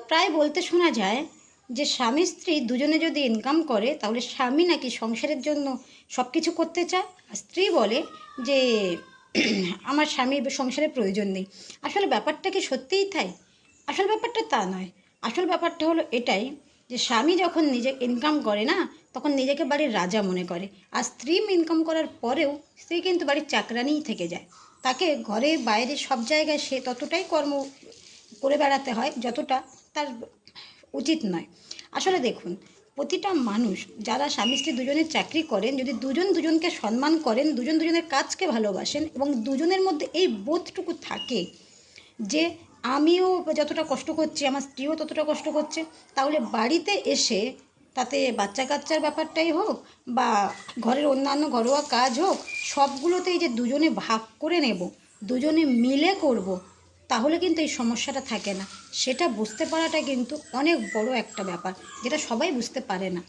প্রায় বলতে শোনা যায় যে স্বামী স্ত্রী দুজনে যদি ইনকাম করে, তাহলে স্বামী নাকি সংসারের জন্য সব কিছু করতে চায়? আর স্ত্রী বলে যে, আমার স্বামী সংসারের প্রয়োজন নেই। আসলে ব্যাপারটা কি সত্যিই তাই? আসল ব্যাপারটা তা নয়। আসল ব্যাপারটা হলো এটাই যে স্বামী যখন নিজে ইনকাম করে না, তখন নিজেকে বাড়ির রাজা মনে করে। আর স্ত্রী ইনকাম করার পরেও স্ত্রী কিন্তু বাড়ির চাকরানিই থেকে যায়। তাকে ঘরে বাইরে সব জায়গায় সে ততটাই কর্ম করে বেড়াতে হয়, যতটা তার উচিত নয়। আসলে দেখুন, প্রতিটা মানুষ, যারা স্বামী স্ত্রী দুজনে চাকরি করেন, যদি দুজন দুজনকে সম্মান করেন, দুজন দুজনের কাজকে ভালোবাসেন এবং দুজনের মধ্যে এই বোধটুকু থাকে যে আমিও যতটা কষ্ট করছি, আমার স্ত্রীও ততটা কষ্ট করছে, তাহলে বাড়িতে এসে তাতে বাচ্চা কাচ্চার ব্যাপারটাই হোক বা ঘরের অন্যান্য ঘরোয়া কাজ হোক, সবগুলোতেই যে দুজনে ভাগ করে নেব, দুজনে মিলে করব তাহলে কিন্তু এই সমস্যাটা থাকে না। সেটা বুঝতে পারাটা কিন্তু অনেক বড় একটা ব্যাপার, যেটা সবাই বুঝতে পারে না।